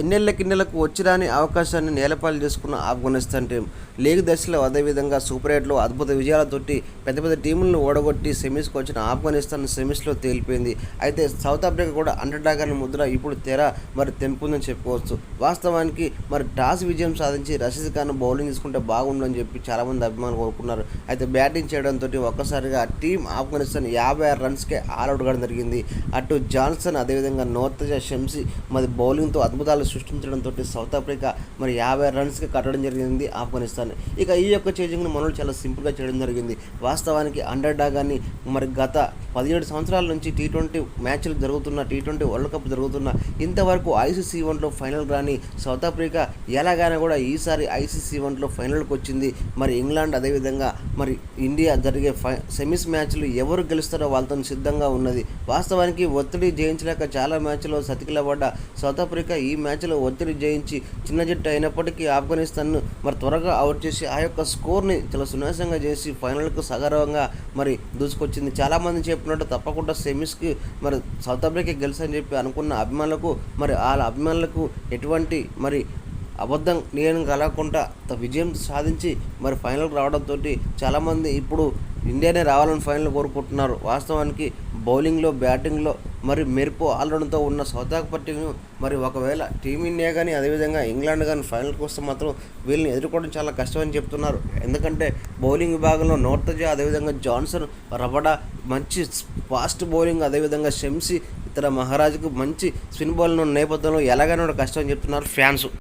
ఎన్నెళ్ళ కిన్నెలకు వచ్చిరాని అవకాశాన్ని నేలపాలు చేసుకున్న Afghanistan team. League దశలో అదేవిధంగా సూపర్ ఎయిట్లో అద్భుత విజయాలతోటి పెద్ద పెద్ద టీములను ఓడగొట్టి సెమీస్కి వచ్చిన ఆఫ్ఘనిస్తాన్ సెమీస్లో తేలిపోయింది. అయితే సౌత్ ఆఫ్రికా కూడా అండర్ ముద్ర ఇప్పుడు తెర మరి తెంపుందని చెప్పుకోవచ్చు. వాస్తవానికి మరి టాస్ విజయం సాధించి రషీద్ ఖాన్ బౌలింగ్ తీసుకుంటే బాగుండని చెప్పి చాలామంది అభిమానులు కోరుకున్నారు అయితే బ్యాటింగ్ చేయడంతో ఒక్కసారిగా టీం ఆఫ్ఘనిస్తాన్ యాభై ఆరు రన్స్కే ఆల్అవుట్ కావడం జరిగింది. అటు జాన్సన్ అదేవిధంగా నోర్తజా షంసి మరి బౌలింగ్తో అద్భుతాలు సృష్టించడంతో సౌత్ ఆఫ్రికా మరి యాభై రన్స్కి కట్టడం జరిగింది ఆఫ్ఘనిస్తాన్. ఇక ఈ యొక్క చేజింగ్ను మనోళ్ళు చాలా సింపుల్గా చేయడం జరిగింది. వాస్తవానికి అండర్ డాగాన్ని మరి గత పదిహేడు సంవత్సరాల నుంచి టీ ట్వంటీ మ్యాచ్లు జరుగుతున్న టీ ట్వంటీ వరల్డ్ కప్ జరుగుతున్న ఇంతవరకు ఐసీసీ వన్లో ఫైనల్ రాని సౌత్ ఆఫ్రికా ఎలాగైనా కూడా ఈసారి ఐసీసీ వన్లో ఫైనల్కి వచ్చింది. మరి ఇంగ్లాండ్ అదేవిధంగా మరి ఇండియా జరిగే ఫై సెమీస్ మ్యాచ్లు ఎవరు గెలుస్తారో వాళ్ళతో సిద్ధంగా ఉన్నది. వాస్తవానికి ఒత్తిడి జయించలేక చాలా మ్యాచ్లో సతికిలబడ్డ సౌత్ ఆఫ్రికా ఈ మ్యాచ్ మ్యాచ్లో ఒత్తిడి జయించి చిన్న జట్టు అయినప్పటికీ ఆఫ్ఘనిస్తాన్ను మరి త్వరగా అవుట్ చేసి ఆ యొక్క స్కోర్ని చాలా సునాశంగా చేసి ఫైనల్కు సగర్వంగా మరి దూసుకొచ్చింది. చాలామంది చెప్పినట్టు తప్పకుండా సెమీస్కి మరి సౌత్ ఆఫ్రికా గెలుసని చెప్పి అనుకున్న అభిమానులకు మరి వాళ్ళ అభిమానులకు ఎటువంటి మరి అబద్ధం నేను కలగకుండా త- విజయం సాధించి మరి ఫైనల్కి రావడంతో చాలామంది ఇప్పుడు ఇండియానే రావాలని ఫైనల్ కోరుకుంటున్నారు. వాస్తవానికి బౌలింగ్లో బ్యాటింగ్లో మరి మెరుపు ఆల్రౌండ్తో ఉన్న సౌత్ ఆఫ్రికా టీం మరి ఒకవేళ టీమిండియా కానీ అదేవిధంగా ఇంగ్లాండ్ కానీ ఫైనల్కి వస్తే మాత్రం వీళ్ళని ఎదుర్కోవడం చాలా కష్టమని చెప్తున్నారు. ఎందుకంటే బౌలింగ్ విభాగంలో నోర్తజా అదేవిధంగా జాన్సన్ రబడా మంచి ఫాస్ట్ బౌలింగ్ అదేవిధంగా షంసి ఇతర మహారాజుకు మంచి స్పిన్ బౌలింగ్ ఉన్న నేపథ్యంలో ఎలాగైనా కూడా కష్టం చెప్తున్నారు ఫ్యాన్స్.